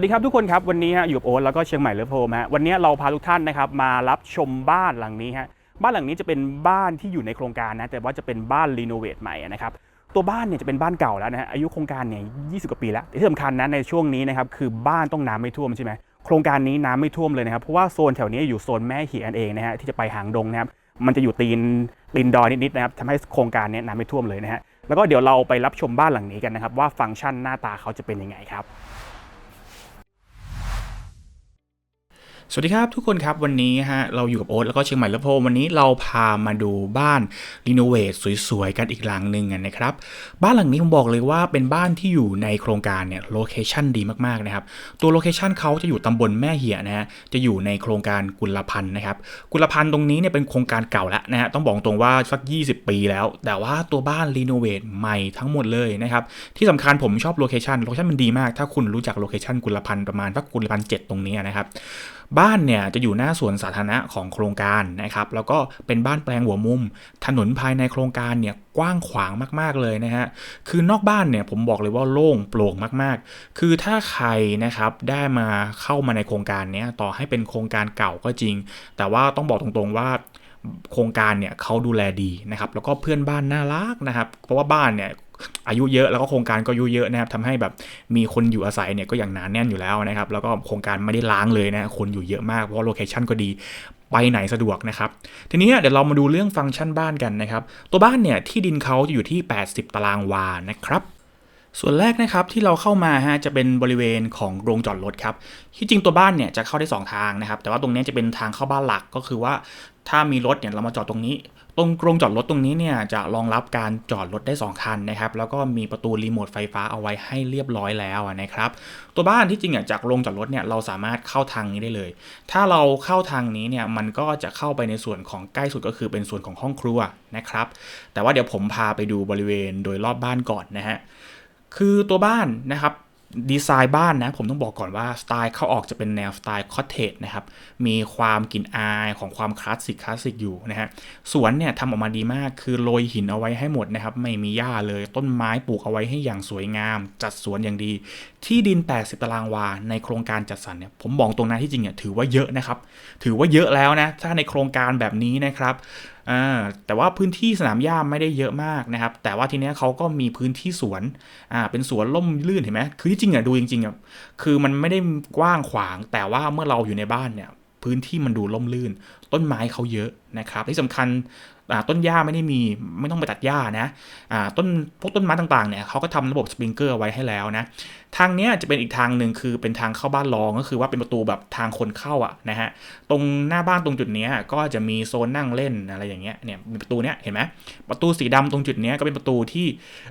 วัสดีครับทุกคนครับ วันนี้ฮะอยู่กับโอ๊ตแล้วก็เชียงใหม่เลิฟโฮมฮะวันนี้เราพาทุกท่านนะครับมารับชมบ้านหลังนี้ฮะบ้านหลังนี้จะเป็นบ้านที่อยู่ในโครงการนะแต่ว่าจะเป็นบ้านรีโนเวทใหม่นะครับตัวบ้านเนี่ยจะเป็นบ้านเก่าแล้วนะฮะอายุโครงการเนี่ย20กว่าปีแล้วแต่ที่สำคัญนะในช่วงนี้นะครับคือบ้านต้องน้ำไม่ท่วมใช่ไหมโครงการนี้น้ำไม่ท่วมเลยนะครับเพราะว่าโซนแถวนี้อยู่โซนแม่เหียนเองนะฮะที่จะไปหางดงนะครับมันจะอยู่ตีนตีนดอยนิดๆนะครับทำให้โครงการเนี้น้ำไม่ท่วมเลยนะฮะแล้วก็เดี๋ยวเราไปรับชมบ้านหลังนี้กันนะครับว่าฟังก์ชันหน้าตาเขาจะเป็นยังไงครับ สวัสดีครับทุกคนครับวันนี้ฮะเราอยู่กับโอ๊ตแล้วก็เชียงใหม่และโพวันนี้เราพามาดูบ้านรีโนเวทสวยๆกันอีกหลังหนึ่งนะครับบ้านหลังนี้ผมบอกเลยว่าเป็นบ้านที่อยู่ในโครงการเนี่ยโลเคชันดีมากๆนะครับตัวโลเคชันเขาจะอยู่ตำบลแม่เหียนะฮะจะอยู่ในโครงการกุลพันธ์นะครับกุลพันธ์ตรงนี้เนี่ยเป็นโครงการเก่าแล้วนะฮะต้องบอกตรงว่าสัก 20 ปีแล้ว แต่ว่าตัวบ้านรีโนเวทใหม่ทั้งหมดเลยนะครับที่สำคัญผมชอบโลเคชันโลเคชันมันดีมาก ถ้าคุณรู้จักโลเคชันกุลพันธ์ประมาณสักกุลพันธ์เจ็ดตรงนี้นะครับ บ้านเนี่ยจะอยู่หน้าสวนสาธารณะของโครงการนะครับ แล้วก็เป็นบ้านแปลงหัวมุม ถนนภายในโครงการเนี่ยกว้างขวางมากๆเลยนะฮะ คือนอกบ้านเนี่ยผมบอกเลยว่าโล่งโปร่งมากๆ คือถ้าใครนะครับได้มาเข้ามาในโครงการเนี้ยต่อให้เป็นโครงการเก่าก็จริง แต่ว่าต้องบอกตรงๆว่า โครงการเนี่ยเขาดูแลดีนะครับแล้วก็เพื่อนบ้านน่ารักนะครับ เพราะว่าบ้านเนี่ยอายุเยอะแล้วก็โครงการก็อายุเยอะนะครับทำให้แบบมีคนอยู่อาศัยเนี่ยก็อย่างหนานแน่นอยู่แล้วนะครับ แล้วก็โครงการไม่ได้ล้างเลยนะคนอยู่เยอะมากเพราะโลเคชั่นก็ดีไปไหนสะดวกนะครับ ทีนี้เดี๋ยวเรามาดูเรื่องฟังก์ชันบ้านกันนะครับ ตัวบ้านเนี่ยที่ดินเขาจะอยู่ที่ 80 ตารางวานะครับ ส่วนแรกนะครับที่เราเข้ามาฮะจะเป็นบริเวณของโรงจอดรถครับที่จริงตัวบ้านเนี่ยจะเข้าได้ 2 ทางนะครับ แต่ว่าตรงนี้จะเป็นทางเข้าบ้านหลักก็คือว่า ถ้ามีรถเนี่ยเรามาจอดตรงนี้ ตรงโรงจอดรถตรงนี้เนี่ยจะรองรับการจอดรถได้ 2 คันนะครับแล้วก็มีประตูรีโมทไฟฟ้าเอาไว้ให้เรียบร้อยแล้วนะครับตัวบ้านที่จริงอะจากโรงจอดรถเนี่ยเราสามารถเข้าทางนี้ได้เลย ถ้าเราเข้าทางนี้เนี่ยมันก็จะเข้าไปในส่วนของใกล้สุดก็คือเป็นส่วนของห้องครัวนะครับแต่ว่าเดี๋ยวผมพาไปดูบริเวณโดยรอบบ้านก่อนนะฮะ คือตัวบ้านนะครับดีไซน์บ้านนะผมต้องบอกก่อนว่าสไตล์เขาออกจะเป็นแนวสไตล์คอตเทจนะครับมีความกลิ่นอายของความคลาสสิกคลาสสิกอยู่นะฮะสวนเนี่ยทำออกมาดีมากคือโรยหินเอาไว้ให้หมดนะครับไม่มีหญ้าเลยต้นไม้ปลูกเอาไว้ให้อย่างสวยงาม จัดสวนอย่างดี ที่ดิน 80 ตารางวา ในโครงการจัดสรรเนี่ยผมบอกตรงนั้นที่จริงเนี่ยถือว่าเยอะนะครับถือว่าเยอะแล้วนะถ้าในโครงการแบบนี้นะครับอ่าแต่ว่าพื้นที่สนามหญ้าไม่ได้เยอะมากนะครับ แต่ว่าทีเนี้ยเขาก็มีพื้นที่สวนอ่าเป็นสวนล่มลื่นเห็นไหมคือที่จริงอะดูจริงๆอะคือมันไม่ได้กว้างขวาง แต่ว่าเมื่อเราอยู่ในบ้านเนี่ย พื้นที่มันดูล่มลื่น ต้นไม้เขาเยอะนะครับที่สำคัญต้นหญ้าไม่ได้มีไม่ต้องไปตัดหญ้านะต้นพวกต้นไม้ต่างๆเนี่ยเขาก็ทำระบบสปริงเกอร์ไว้ให้แล้วนะทางนี้จะเป็นอีกทางหนึ่งคือเป็นทางเข้าบ้านรองก็คือว่าเป็นประตูแบบทางคนเข้าอะนะฮะตรงหน้าบ้านตรงจุดนี้ก็จะมีโซนนั่งเล่นอะไรอย่างเงี้ยเนี่ยมีประตูเนี้ยเห็นไหมประตูสีดำตรงจุดนี้ก็เป็นประตูที่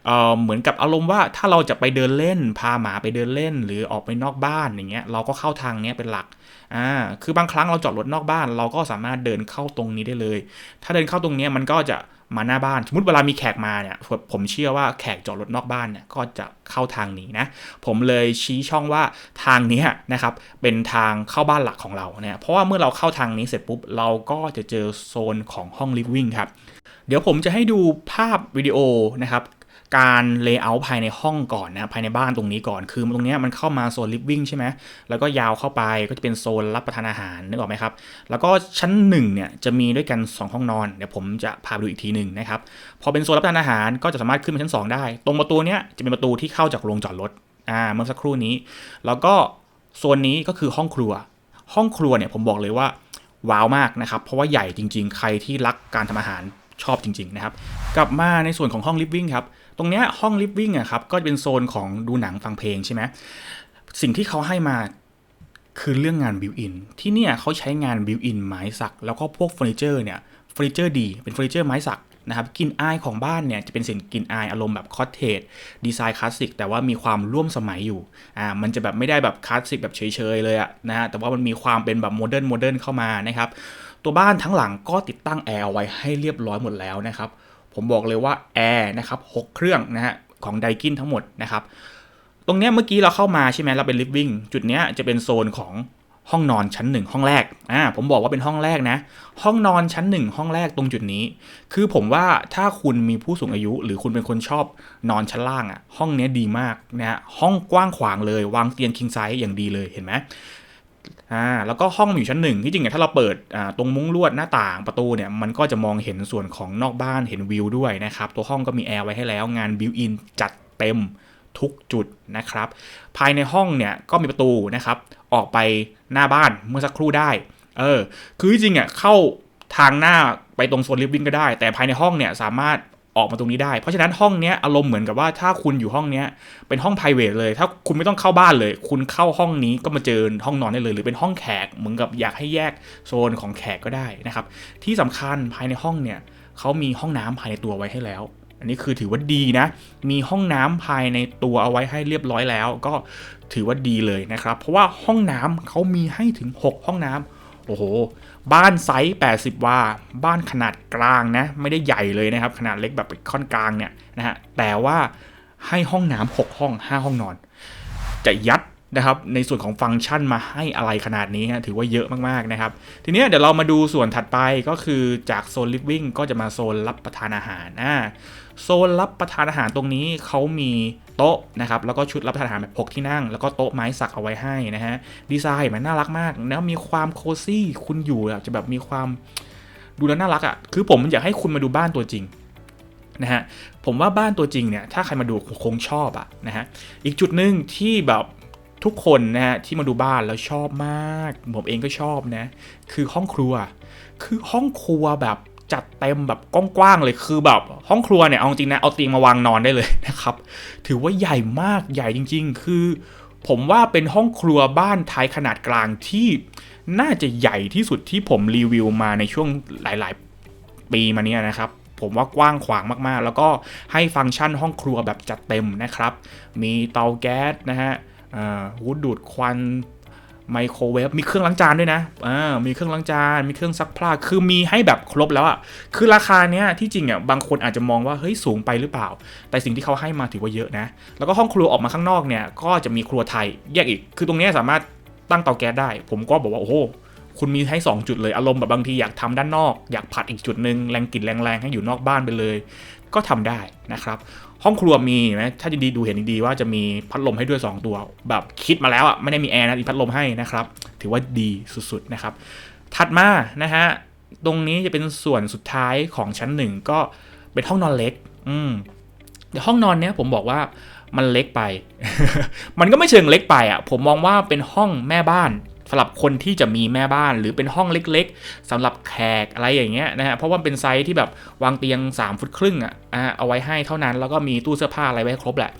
เอ่อเหมือนกับอารมณ์ว่าถ้าเราจะไปเดินเล่น พาหมาไปเดินเล่น หรือออกไปนอกบ้านอย่างเงี้ยเราก็เข้าทางนี้เป็นหลัก อ่าคือบางครั้งเราจอดรถนอกบ้าน เราก็สามารถเดินเข้าตรงนี้ได้เลย ถ้าเดินเข้าตรงนี้มันก็จะมาหน้าบ้าน สมมติเวลามีแขกมาเนี่ยผมเชื่อว่าแขกจอดรถนอกบ้านเนี่ยก็จะเข้าทางนี้นะ ผมเลยชี้ช่องว่าทางนี้นะครับเป็นทางเข้าบ้านหลักของเราเนี่ยเพราะว่าเมื่อเราเข้าทางนี้เสร็จปุ๊บเราก็จะเจอโซนของห้องลิฟวิ่งครับเดี๋ยวผมจะให้ดูภาพวิดีโอนะครับ การเลเยอร์ภายในห้องก่อนนะภายในบ้านตรงนี้ก่อน คือตรงนี้มันเข้ามาโซนลิฟวิ่งใช่ไหมแล้วก็ยาวเข้าไปก็จะเป็นโซนรับประทานอาหารนึกออกไหมครับ แล้วก็ชั้น1เนี่ยจะมีด้วยกัน 2 ห้องนอน เดี๋ยวผมจะพาไปดูอีกทีหนึ่งนะครับพอเป็นโซนรับประทานอาหารก็จะสามารถขึ้นไปชั้น 2 ได้ ตรงประตูเนี้ยจะเป็นประตูที่เข้าจากโรงจอดรถอ่าเมื่อสักครู่นี้ แล้วก็โซนนี้ก็คือห้องครัว ห้องครัวเนี่ยผมบอกเลยว่าว้าวมากนะครับเพราะว่าใหญ่จริง ๆ ใครที่รักการทำอาหารชอบจริง ๆ นะครับ กลับมาในส่วนของห้องลิฟวิ่งครับ ตรงนี้ห้องลิฟวิ่งอะครับก็จะเป็นโซนของดูหนังฟังเพลงใช่ไหมสิ่งที่เขาให้มาคือเรื่องงานบิวอินที่เนี่ยเขาใช้งานบิวอินไม้สัก แล้วก็พวกเฟอร์นิเจอร์เนี่ยเฟอร์นิเจอร์ดีเป็นเฟอร์นิเจอร์ไม้สักนะครับกลิ่นอายของบ้านเนี่ยจะเป็นสิ่งกลิ่นอายอารมณ์แบบคอตเทจดีไซน์คลาสสิกแต่ว่ามีความร่วมสมัยอยู่อ่ามันจะแบบไม่ได้แบบคลาสสิกแบบเฉยๆเลยอะนะฮะแต่ว่ามันมีความเป็นแบบโมเดิร์นโมเดิร์นเข้ามานะครับตัวบ้านทั้งหลังก็ติดตั้งแอร์ไว้ให้เรียบร้อยหมดแล้วนะครับ ผมบอกเลยว่าแอร์นะครับหเครื่องนะฮะของไดกินทั้งหมดนะครับ ตรงนี้เมื่อกี้เราเข้ามาใช่ไหมเราเป็นลิฟวิ่งจุดนี้จะเป็นโซนของห้องนอนชั้นหนึ่งห้องแรก อ่า ผมบอกว่าเป็นห้องแรกนะ ห้องนอนชั้นหนึ่งห้องแรกตรงจุดนี้ คือผมว่าถ้าคุณมีผู้สูงอายุ หรือคุณเป็นคนชอบนอนชั้นล่างอะ่ะ ห้องนี้ดีมากนะฮะ ห้องกว้างขวางเลย วางเตียงคิงไซส์อย่างดีเลย เห็นไหม อ่าแล้วก็ห้องอยู่ชั้นหนึ่งที่จริงเนี่ยถ้าเราเปิดอ่าตรงมุ้งลวดหน้าต่างประตูเนี่ยมันก็จะมองเห็นส่วนของนอกบ้านเห็นวิวด้วยนะครับตัวห้องก็มีแอร์ไว้ให้แล้วงานบิวอินจัดเต็มทุกจุดนะครับ ภายในห้องเนี่ยก็มีประตูนะครับ ออกไปหน้าบ้านเมื่อสักครู่ได้ เออ คือจริงอะเข้าทางหน้าไปตรงโซนลิฟวิ่งก็ได้ แต่ภายในห้องเนี่ยสามารถ ออกมาตรงนี้ได้ เพราะฉะนั้นห้องเนี้ยอารมณ์เหมือนกับว่าถ้าคุณอยู่ห้องเนี้ยเป็นห้อง p r i v a t เลย ถ้าคุณไม่ต้องเข้าบ้านเลย คุณเข้าห้องนี้ก็มาเจอห้องนอนได้เลย หรือเป็นห้องแขกเหมือนกับอยากให้แยกโซนของแขกก็ได้นะครับ ที่สำคัญภายในห้องเนี่ยเขามีห้องน้ำภายในตัวไว้ให้แล้ว อันนี้คือถือว่าดีนะ มีห้องน้ำภายในตัวเอาไว้ให้เรียบร้อยแล้ว ก็ถือว่าดีเลยนะครับ เพราะว่าห้องน้ำเขามีให้ถึง 6 ห้องน้ำ โอ้โห บ้านไซส์80 วา บ้านขนาดกลางนะ ไม่ได้ใหญ่เลยนะครับ ขนาดเล็กแบบค่อนกลางเนี่ยนะฮะ แต่ว่าให้ห้องน้ำ6ห้อง 5 ห้องนอน จะยัดนะครับ ในส่วนของฟังก์ชันมาให้อะไรขนาดนี้นะถือว่าเยอะมากๆนะครับ ทีนี้เดี๋ยวเรามาดูส่วนถัดไปก็คือจากโซนลิฟวิ่งก็จะมาโซนรับประทานอาหารอ่า โซนรับประทานอาหารตรงนี้เขามีโต๊ะนะครับแล้วก็ชุดรับประทานอาหารแบบ6ที่นั่ง แล้วก็โต๊ะไม้สักเอาไว้ให้นะฮะดีไซน์มันน่ารักมาก แล้วมีความโคซี่คุณอยู่จะแบบมีความดูแล้วน่ารักอะ่ะคือผมอยากให้คุณมาดูบ้านตัวจริงนะฮะผมว่าบ้านตัวจริงเนี่ยถ้าใครมาดูคงชอบอะนะฮะอีกจุดหนึ่งที่แบบทุกคนนะฮะที่มาดูบ้านแล้วชอบมาก ผมเองก็ชอบนะ คือห้องครัว คือห้องครัวแบบ จัดเต็มแบบกว้างๆเลยคือแบบ ห้องครัวเนี่ยเอาจริงนะเอาเตียงมาวางนอนได้เลยนะครับ ถือว่าใหญ่มากใหญ่จริง ๆ คือ ผมว่าเป็นห้องครัวบ้านไทยขนาดกลางที่น่าจะใหญ่ที่สุดที่ผมรีวิวมาในช่วงหลาย ๆ ปีมาเนี้ยนะครับผมว่ากว้างขวางมากๆ แล้วก็ให้ฟังก์ชันห้องครัวแบบจัดเต็มนะครับ มีเตาแก๊สนะฮะวูดดูดควัน ไมโครเวฟมีเครื่องล้างจานด้วยนะอ่ามีเครื่องล้างจาน มีเครื่องซักผ้า คือมีให้แบบครบแล้วอะ่ะ คือราคาเนี้ยที่จริงอะบางคนอาจจะมองว่าเฮ้ยสูงไปหรือเปล่า แต่สิ่งที่เขาให้มาถือว่าเยอะนะ แล้วก็ห้องครัวออกมาข้างนอกเนี่ยก็จะมีครัวไทยแยกอีก คือตรงนี้สามารถตั้งเตาแก๊สได้ ผมก็บอกว่าโอ้โหคุณมีให้ 2 จุดเลยอารมณ์แบบบางทีอยากทำด้านนอก อยากผัดอีกจุดหนึ่งแรงกลิ่นแรงๆให้อยู่นอกบ้านไปเลย ก็ทำได้นะครับ ห้องครัวมีไหมถ้าจะดีดูเห็นดีว่าจะมีพัดลมให้ด้วย 2 ตัว แบบคิดมาแล้วอะไม่ได้มีแอร์นะมีพัดลมให้นะครับ ถือว่าดีสุดๆนะครับ ถัดมานะฮะตรงนี้จะเป็นส่วนสุดท้ายของชั้นหนึ่งก็เป็นห้องนอนเล็ก อืมเดี๋ยวห้องนอนเนี้ยผมบอกว่ามันเล็กไป มันก็ไม่เชิงเล็กไปอะ ผมมองว่าเป็นห้องแม่บ้าน สำหรับคนที่จะมีแม่บ้านหรือเป็นห้องเล็ก ๆสำหรับแขกอะไรอย่างเงี้ยนะฮะเพราะว่าเป็นไซส์ที่แบบวางเตียง 3 ฟุตครึ่งอะเอาไว้ให้เท่านั้นแล้วก็มีตู้เสื้อผ้าอะไรไว้ครบแหละ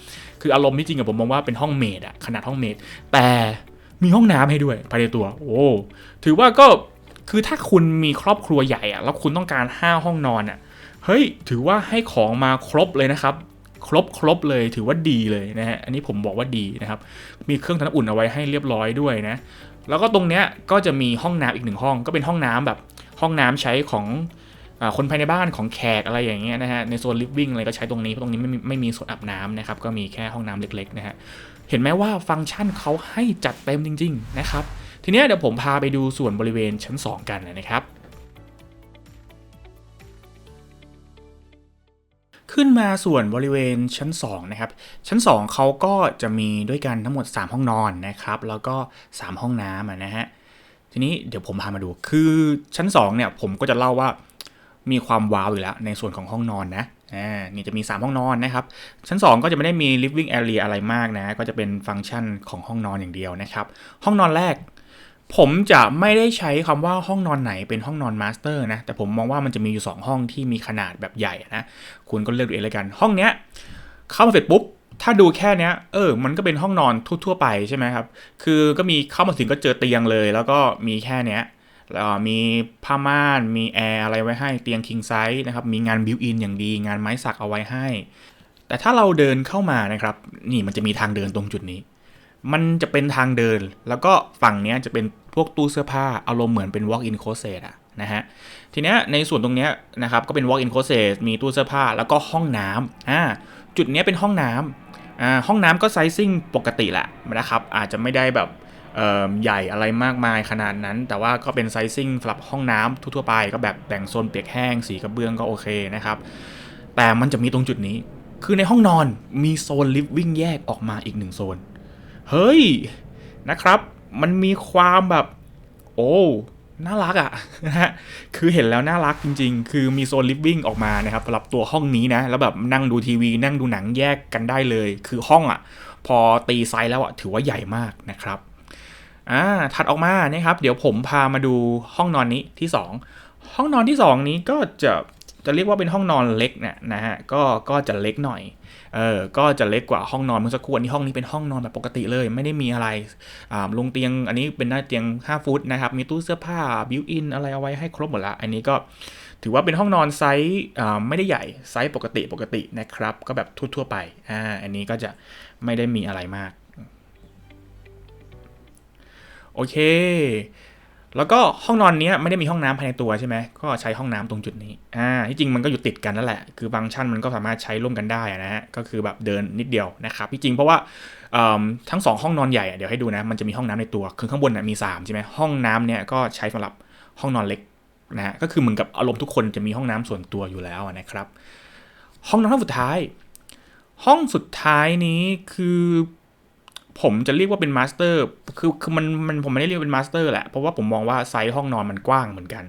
คืออารมณ์ที่จริงกับผมมองว่าเป็นห้องเมดอะขนาดห้องเมดแต่มีห้องน้ำให้ด้วยภายในตัว โอ้ถือว่าก็คือถ้าคุณมีครอบครัวใหญ่อะแล้วคุณต้องการ 5 ห้องนอนอะเฮ้ยถือว่าให้ของมาครบเลยนะครับครบครบเลยถือว่าดีเลยนะฮะ อันนี้ผมบอกว่าดีนะครับ มีเครื่องทำน้ำอุ่นเอาไว้ให้เรียบร้อยด้วยนะ แล้วก็ตรงเนี้ยก็จะมีห้องน้ำอีกหนึ่งห้อง ก็เป็นห้องน้ำแบบห้องน้ำใช้ของอคนภายในบ้านของแขกอะไรอย่างเงี้ยนะฮะ ในโซนลิฟวิ่งอะไรก็ใช้ตรงนี้เพราะตรงนี้ไม่มีไม่มีโซนอาบน้ำนะครับ ก็มีแค่ห้องน้ำเล็กๆนะฮะ เห็นไหมว่าฟังก์ชันเขาให้จัดเต็มจริง ๆ นะครับ ทีนี้เดี๋ยวผมพาไปดูส่วนบริเวณชั้น 2 กันนะครับ ขึ้นมาส่วนบริเวณชั้น2นะครับชั้น 2เขาก็จะมีด้วยกันทั้งหมด 3 ห้องนอนนะครับแล้วก็ 3 ห้องน้ำนะฮะทีนี้เดี๋ยวผมพามาดูคือชั้น2เนี่ยผมก็จะเล่าว่ามีความว้าวอยู่แล้วในส่วนของห้องนอนนะอ่านี่จะมี 3 ห้องนอนนะครับ ชั้น 2 ก็จะไม่ได้มี living area อะไรมากนะ ก็จะเป็นฟังก์ชันของห้องนอนอย่างเดียวนะครับ ห้องนอนแรก ผมจะไม่ได้ใช้คำว่าห้องนอนไหนเป็นห้องนอนมาสเตอร์นะ แต่ผมมองว่ามันจะมีอยู่ 2 ห้องที่มีขนาดแบบใหญ่นะ คุณก็เลือกดูเองเลยกัน ห้องเนี้ยเข้ามาเสร็จปุ๊บ ถ้าดูแค่เนี้ย เออ มันก็เป็นห้องนอนทั่วๆไปใช่ไหมครับ คือก็มีเข้ามาถึงก็เจอเตียงเลย แล้วก็มีแค่เนี้ยแล้วมีผ้าม่าน มีแอร์อะไรไว้ให้เตียงคิงไซส์นะครับ มีงานบิวอินอย่างดี งานไม้สักเอาไว้ให้ แต่ถ้าเราเดินเข้ามานะครับ นี่มันจะมีทางเดินตรงจุดนี้มันจะเป็นทางเดิน แล้วก็ฝั่งเนี้ยจะเป็น พวกตู้เสื้อผ้าอารมณ์เหมือนเป็น walk in closet อะนะฮะทีเนี้ยในส่วนตรงเนี้ยนะครับก็เป็น walk in closet มีตู้เสื้อผ้าแล้วก็ห้องน้ำอ่าจุดเนี้ยเป็นห้องน้ำอ่าห้องน้ำก็ไซซิ่งปกติแหละนะครับอาจจะไม่ได้แบบเออใหญ่อะไรมากมายขนาดนั้น แต่ว่าก็เป็นไซซิ่งสำหรับห้องน้ำทั่วๆไปก็แบบแบ่งโซนเปียกแห้งสีกระเบื้องก็โอเคนะครับ แต่มันจะมีตรงจุดนี้ คือในห้องนอนมีโซนลิฟวิ่งแยกออกมาอีกหนึ่งโซน เฮ้ยนะครับ มันมีความแบบ โอ้น่ารักอะ่ะนะฮะคือเห็นแล้วน่ารักจริง ๆ คือมีโซนลิฟวิ่งออกมานะครับสำหรับตัวห้องนี้นะ แล้วแบบนั่งดูทีวี นั่งดูหนังแยกกันได้เลย คือห้องอะ่ะ พอตีไซส์แล้วอะ่ะ ถือว่าใหญ่มากนะครับอ่าถัดออกมานะครับ เดี๋ยวผมพามาดูห้องนอนนี้ที่ 2 ห้องนอนที่ 2 นี้ก็จะจะเรียกว่าเป็นห้องนอนเล็กเนี่ยนะฮะก็ก็จะเล็กหน่อย เออก็จะเล็กกว่าห้องนอนเมื่อสักครู่อันนี้ห้องนี้เป็นห้องนอนแบบปกติเลย ไม่ได้มีอะไรอ่าลงเตียงอันนี้เป็นหน้าเตียง 5 ฟุตนะครับ มีตู้เสื้อผ้าบิวอินอะไรเอาไว้ให้ครบหมดละ อันนี้ก็ถือว่าเป็นห้องนอนไซส์อ่าไม่ได้ใหญ่ไซส์ปกติปกตินะครับ ก็แบบทั่วๆไปอ่าอันนี้ก็จะไม่ได้มีอะไรมาก โอเค แล้วก็ห้องนอนเนี้ยไม่ได้มีห้องน้ำภายในตัวใช่ไหมก็ใช้ห้องน้ำตรงจุดนี้อ่าที่จริงมันก็อยู่ติดกันนั่นแหละ คือฟังก์ชันมันก็สามารถใช้ร่วมกันได้นะฮะก็คือแบบเดินนิดเดียวนะครับที่จริงเพราะว่าทั้งสองห้องนอนใหญ่อะเดี๋ยวให้ดูนะมันจะมีห้องน้ำในตัวคือข้างบนนะมี3ใช่ไหมห้องน้ำเนี่ยก็ใช้สำหรับห้องนอนเล็กนะฮะก็คือเหมือนกับอารมณ์ทุกคนจะมีห้องน้ำส่วนตัวอยู่แล้วนะครับ ห้องนอนห้องสุดท้าย ห้องสุดท้ายนี้คือ ผมจะเรียกว่าเป็นมาสเตอร์ คือคือมันมันผมไม่ได้เรียกเป็นมาสเตอร์แหละ เพราะว่าผมมองว่าไซส์ห้องนอนมันกว้างเหมือนกัน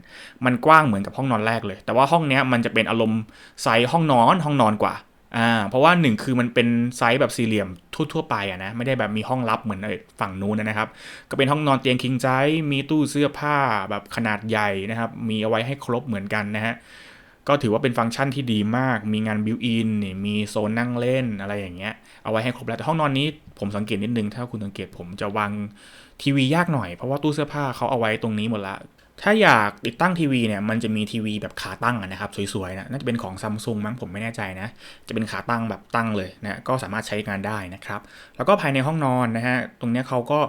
มันกว้างเหมือนกับห้องนอนแรกเลย แต่ว่าห้องเนี้ยมันจะเป็นอารมณ์ไซส์ห้องนอนห้องนอนกว่า อ่า เพราะว่าหนึ่งคือมันเป็นไซส์แบบสี่เหลี่ยมทั่วๆไปอะนะ ไม่ได้แบบมีห้องลับเหมือนฝั่งนู้นนะครับ ก็เป็นห้องนอนเตียงคิงไซส์มีตู้เสื้อผ้าแบบขนาดใหญ่นะครับ มีเอาไว้ให้ครบเหมือนกันนะฮะ ก็ถือว่าเป็นฟังก์ชันที่ดีมาก มีงานบิวอินนี่มีโซนนั่งเล่นอะไรอย่างเงี้ย เอาไว้ให้ครบแล้ว แต่ห้องนอนนี้ผมสังเกตนิดนึง ถ้าคุณสังเกตผมจะวางทีวียากหน่อย เพราะว่าตู้เสื้อผ้าเขาเอาไว้ตรงนี้หมดละ ถ้าอยากติดตั้งทีวีเนี่ยมันจะมีทีวีแบบขาตั้งนะครับสวยๆนะ น่าจะเป็นของซัมซุงมั้งผมไม่แน่ใจนะ จะเป็นขาตั้งแบบตั้งเลยนะ ก็สามารถใช้งานได้นะครับ แล้วก็ภายในห้องนอนนะฮะ ตรงเนี้ยเขาก็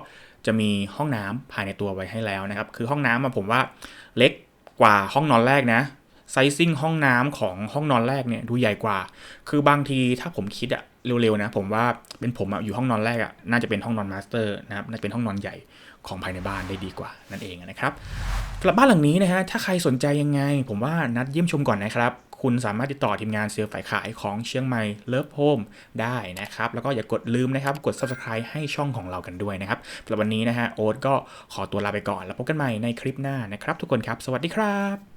จะมีห้องน้ำภายในตัวไว้ให้แล้วนะครับ คือห้องน้ำผมว่าเล็กกว่าห้องนอนแรกนะ ไซซิ่งห้องน้ำของห้องนอนแรกเนี่ยดูใหญ่กว่า คือบางทีถ้าผมคิดอะเร็วๆนะ ผมว่าเป็นผมอะอยู่ห้องนอนแรกอะน่าจะเป็นห้องนอนมาสเตอร์นะครับน่าจะเป็นห้องนอนใหญ่ของภายในบ้านได้ดีกว่านั่นเองนะครับสำหรับบ้านหลังนี้นะฮะถ้าใครสนใจยังไง ผมว่านัดเยี่ยมชมก่อนนะครับคุณสามารถติดต่อทีมงานเซลล์ฝ่ายขายของเชียงใหม่เลิฟโฮมได้นะครับ แล้วก็อย่ากกดลืมนะครับ กด subscribe ให้ช่องของเรากันด้วยนะครับสำหรับวันนี้นะฮะโอ๊ตก็ขอตัวลาไปก่อน แล้วพบกันใหม่ในคลิปหน้านะครับ ทุกคนครับ สวัสดีครับ